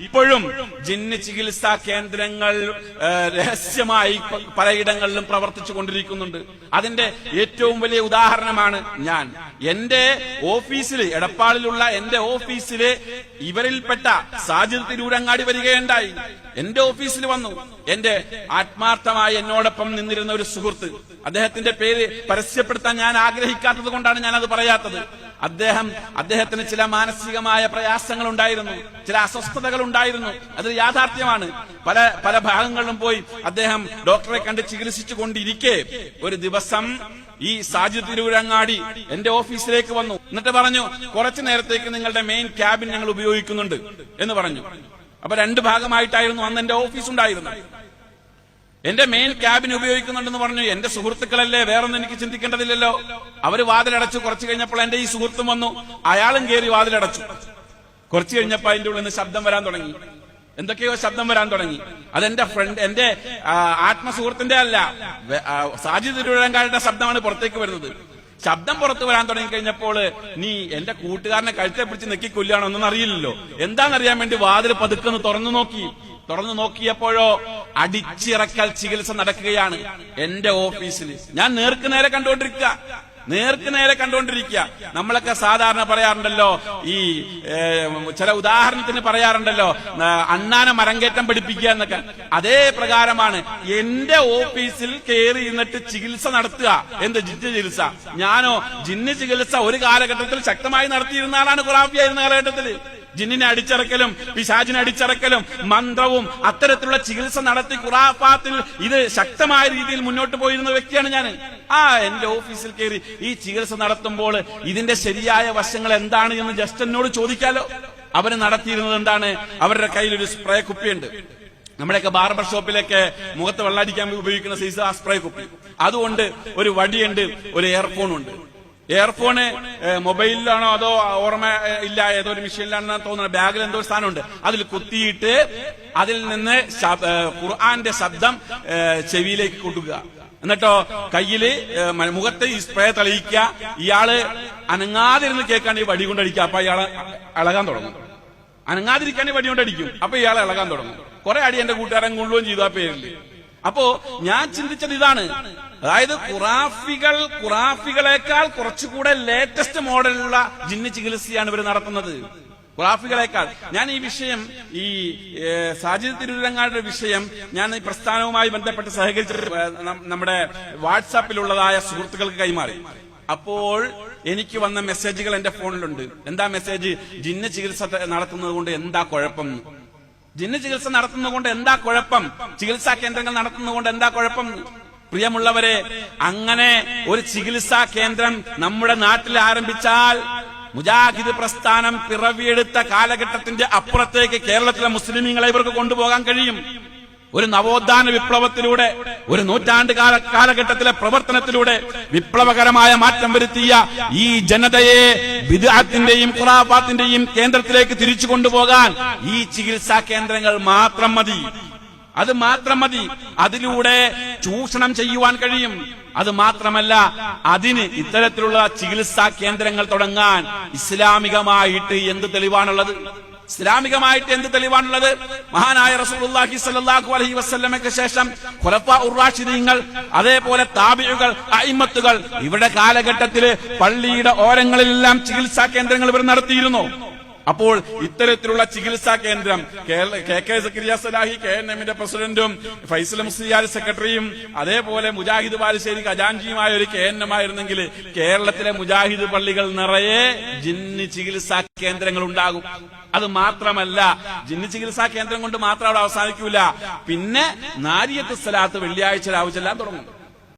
ഇപ്പോഴും ജിന്ന് ചികിത്സാ കേന്ദ്രങ്ങൾ രഹസ്യമായി പലയിടങ്ങളിലും പ്രവർത്തിച്ചു കൊണ്ടിരിക്കുന്നുണ്ട്. അതിന്റെ ഏറ്റവും വലിയ ഉദാഹരണമാണ് ഞാൻ. എന്റെ ഓഫീസിൽ എടപ്പാളിലുള്ള എന്റെ ഓഫീസിലെ ഇവരിൽപ്പെട്ട സാജിദ് തിരൂരങ്ങാടി വരികയുണ്ടായി. എന്റെ ഓഫീസിൽ വന്നു. എന്റെ ആത്മാർത്ഥമായി എന്നോടൊപ്പം നിന്നിരുന്ന ഒരു സുഹൃത്ത്. അദ്ദേഹത്തിന്റെ പേര് പരസ്യപ്പെടുത്താൻ ഞാൻ ആഗ്രഹിക്കാത്തത് കൊണ്ടാണ് ഞാൻ അത് പറയാത്തത്. അദ്ദേഹം അദ്ദേഹത്തിന് ചില മാനസികമായ പ്രയാസങ്ങൾ ഉണ്ടായിരുന്നു ചില അസ്വസ്ഥതകൾ ഉണ്ടായിരുന്നു അത് യാഥാർത്ഥ്യമാണ്. പല പല ഭാഗങ്ങളിലും പോയി അദ്ദേഹം ഡോക്ടറെ കണ്ട് ചികിത്സിച്ചു കൊണ്ടിരിക്കെ ഒരു ദിവസം ഈ സാജിദ് തിരൂരങ്ങാടി എന്റെ ഓഫീസിലേക്ക് വന്നു. എന്നിട്ട് പറഞ്ഞു കുറച്ചു നേരത്തേക്ക് നിങ്ങളുടെ മെയിൻ ക്യാബിൻ ഞങ്ങൾ ഉപയോഗിക്കുന്നുണ്ട്. എന്ന് പറഞ്ഞു. അപ്പൊ രണ്ട് ഭാഗമായിട്ടായിരുന്നു അന്ന് എന്റെ ഓഫീസ് ഉണ്ടായിരുന്നത്. എന്റെ മെയിൻ ക്യാബിൻ ഉപയോഗിക്കുന്നുണ്ടെന്ന് പറഞ്ഞു. എന്റെ സുഹൃത്തുക്കളല്ലേ? വേറൊന്നും എനിക്ക് ചിന്തിക്കേണ്ടതില്ലല്ലോ. അവർ വാതിലടച്ചു കുറച്ചു കഴിഞ്ഞപ്പോൾ എന്റെ ഈ സുഹൃത്തും വന്നു. അയാളും കയറി വാതിലടച്ചു. കുറച്ചു കഴിഞ്ഞപ്പോ അതിന്റെ ഉള്ളിൽ നിന്ന് ശബ്ദം വരാൻ തുടങ്ങി. എന്തൊക്കെയോ ശബ്ദം വരാൻ തുടങ്ങി. അതെന്റെ ഫ്രണ്ട് എന്റെ ആത്മസുഹൃത്തിന്റെ അല്ല. സാജി തിരുവഴങ്കാരുടെ ശബ്ദമാണ് പുറത്തേക്ക് വരുന്നത്. ശബ്ദം പുറത്തു വരാൻ തുടങ്ങി കഴിഞ്ഞപ്പോൾ നീ എന്റെ കൂട്ടുകാരനെ കഴുത്തെ പിടിച്ച് നെക്കി ഒന്നും അറിയില്ലല്ലോ. എന്താണെന്നറിയാൻ വേണ്ടി വാതിൽ പതുക്കെന്ന് തുറന്നു നോക്കി. തുറന്നു നോക്കിയപ്പോഴോ അടിച്ചിറക്കൽ ചികിത്സ നടക്കുകയാണ് എന്റെ ഓഫീസിൽ. ഞാൻ നേർക്ക് നേരെ കണ്ടുകൊണ്ടിരിക്കുക. നേർക്ക് നേരെ കണ്ടുകൊണ്ടിരിക്കുക. നമ്മളൊക്കെ സാധാരണ പറയാറുണ്ടല്ലോ ഈ ചില ഉദാഹരണത്തിന് പറയാറുണ്ടല്ലോ അണ്ണാനെ മരങ്കേറ്റം പഠിപ്പിക്കുക എന്നൊക്കെ. അതേ പ്രകാരമാണ് എന്റെ ഓഫീസിൽ കയറി ഇരുന്നിട്ട് ചികിത്സ നടത്തുക. എന്ത് ജിന്ന് ചികിത്സ? ഞാനോ ജിന്ന് ചികിത്സ ഒരു കാലഘട്ടത്തിൽ ശക്തമായി നടത്തിയിരുന്ന ആളാണ് ഖുറാഫിയായിരുന്ന കാലഘട്ടത്തിൽ. ജിന്നിനെ അടിച്ചിറക്കലും പിശാചിനെ അടിച്ചിറക്കലും മന്ത്രവും അത്തരത്തിലുള്ള ചികിത്സ നടത്തി ഖുറാഫാത്തിൽ ഇത് ശക്തമായ രീതിയിൽ മുന്നോട്ട് പോയിരുന്ന വ്യക്തിയാണ് ഞാൻ ആ എന്റെ ഓഫീസിൽ കയറി ഈ ചികിത്സ നടത്തുമ്പോൾ ഇതിന്റെ ശരിയായ വശങ്ങൾ എന്താണ് എന്ന് ജസ്റ്റ് എന്നോട് ചോദിക്കാലോ. അവർ നടത്തിയിരുന്നത് എന്താണ്? അവരുടെ കയ്യിൽ ഒരു സ്പ്രേ കുപ്പിയുണ്ട്. നമ്മുടെയൊക്കെ ബാർബർ ഷോപ്പിലൊക്കെ മുഖത്ത് വെള്ളടിക്കാൻ ഉപയോഗിക്കുന്ന സൈസ് ആ സ്പ്രേ കുപ്പി. അതുകൊണ്ട് ഒരു വടിയുണ്ട് ഒരു എയർഫോൺ ഉണ്ട് ഇയർഫോണ് ഏഹ്, മൊബൈലിലാണോ അതോ ഓർമ്മ ഇല്ല ഏതോ ഒരു മെഷീനിലാണെന്ന് തോന്നുന്നത്. ബാഗിൽ എന്തോ സ്ഥാനമുണ്ട് അതിൽ കുത്തിയിട്ട് അതിൽ നിന്ന് ഖുർആന്റെ ശബ്ദം ചെവിയിലേക്ക് കൊടുക്കുക. എന്നിട്ടോ കയ്യിൽ മുഖത്ത് ഈ സ്പ്രേ തെളിയിക്കുക. ഇയാൾ അനങ്ങാതിരുന്ന് കേൾക്കാൻ ഈ വടി കൊണ്ടടിക്കുക. അപ്പൊ ഇയാൾ ഇളകാൻ തുടങ്ങും. അനങ്ങാതിരിക്കാൻ വടി കൊണ്ടടിക്കും. അപ്പൊ ഇയാളെ ഇളകാൻ തുടങ്ങും. കുറെ അടി എന്റെ കൂട്ടുകാരൻ കൊള്ളുകയും ചെയ്തു ആ പേരിൽ അപ്പോ ഞാൻ ചിന്തിച്ചത് ഇതാണ്. അതായത് ഖുറാഫികൾ ഖുറാഫികളെക്കാൾ കുറച്ചുകൂടെ ലേറ്റസ്റ്റ് മോഡലുള്ള ജിന്ന് ചികിത്സയാണ് ഇവർ നടത്തുന്നത്. ഖുറാഫികളെക്കാൾ. ഞാൻ ഈ വിഷയം ഈ സാജിദ് തിരുരങ്ങാടുടെ വിഷയം ഞാൻ ഈ പ്രസ്ഥാനവുമായി ബന്ധപ്പെട്ട് സഹകരിച്ചിട്ട് നമ്മുടെ വാട്സാപ്പിലുള്ളതായ സുഹൃത്തുക്കൾക്ക് കൈമാറി. അപ്പോൾ എനിക്ക് വന്ന മെസ്സേജുകൾ എന്റെ ഫോണിലുണ്ട്. എന്താ മെസ്സേജ് ജിന്ന ചികിത്സ നടത്തുന്നത് കൊണ്ട് എന്താ കുഴപ്പം? ജിന്ന് ചികിത്സ നടത്തുന്നതുകൊണ്ട് എന്താ കുഴപ്പം? ചികിത്സാ കേന്ദ്രങ്ങൾ നടത്തുന്നതുകൊണ്ട് എന്താ കുഴപ്പം? പ്രിയമുള്ളവരെ അങ്ങനെ ഒരു ചികിത്സാ കേന്ദ്രം നമ്മുടെ നാട്ടിൽ ആരംഭിച്ചാൽ മുജാഹിദ് പ്രസ്ഥാനം പിറവിയെടുത്ത കാലഘട്ടത്തിന്റെ അപ്പുറത്തേക്ക് കേരളത്തിലെ മുസ്ലിമീങ്ങളെ ഇവർക്ക് കൊണ്ടുപോകാൻ കഴിയും. ഒരു നവോത്ഥാന വിപ്ലവത്തിലൂടെ ഒരു നൂറ്റാണ്ട് കാല കാലഘട്ടത്തിലെ പ്രവർത്തനത്തിലൂടെ വിപ്ലവകരമായ മാറ്റം വരുത്തിയ ഈ ജനതയെ വിദാത്തിന്റെയും ഖുറാഫാത്തിന്റെയും കേന്ദ്രത്തിലേക്ക് തിരിച്ചു കൊണ്ടുപോകാൻ ഈ ചികിത്സാ കേന്ദ്രങ്ങൾ മാത്രം മതി. അത് മാത്രം മതി. അതിലൂടെ ചൂഷണം ചെയ്യുവാൻ കഴിയും. അത് മാത്രമല്ല അതിന് ഇത്തരത്തിലുള്ള ചികിത്സാ കേന്ദ്രങ്ങൾ തുടങ്ങാൻ ഇസ്ലാമികമായിട്ട് എന്ത് തെളിവാണുള്ളത്? ഇസ്ലാമികമായിട്ട് എന്ത് തെളിവാണുള്ളത്? മഹാനായ റസൂലുള്ളാഹി സ്വല്ലല്ലാഹു അലൈഹി വസല്ലമയ്ക്ക് ശേഷം ഖുലഫാ ഉറാഷിദീങ്ങൾ അതേപോലെ താബിഉകൾ അയിമത്തുകൾ ഇവിടെ കാലഘട്ടത്തിൽ പള്ളിയുടെ ഓരങ്ങളിലെല്ലാം ചികിത്സാ കേന്ദ്രങ്ങൾ ഇവർ നടത്തിയിരുന്നു. അപ്പോൾ ഇത്തരത്തിലുള്ള ചികിത്സാ കേന്ദ്രം K K Zakariya Salahi K N എമ്മിന്റെ പ്രസിഡന്റും ഫൈസൽ മുസ്ലിയാർ സെക്രട്ടറിയും അതേപോലെ മുജാഹിദ് ബാലുശ്ശേരി ഖജാൻജിയുമായ ഒരു കെ എൻ എം ആയിരുന്നെങ്കിൽ കേരളത്തിലെ മുജാഹിദ് പള്ളികൾ നിറയെ ജിന്ന് ചികിത്സാ കേന്ദ്രങ്ങൾ ഉണ്ടാകും. അത് മാത്രമല്ല ജിന്ന് ചികിത്സാ കേന്ദ്രം കൊണ്ട് മാത്രം അവിടെ അവസാനിക്കൂല. പിന്നെ നാരിയത്ത് സ്ഥലത്ത് വെള്ളിയാഴ്ച രാവിലെ തുടങ്ങും.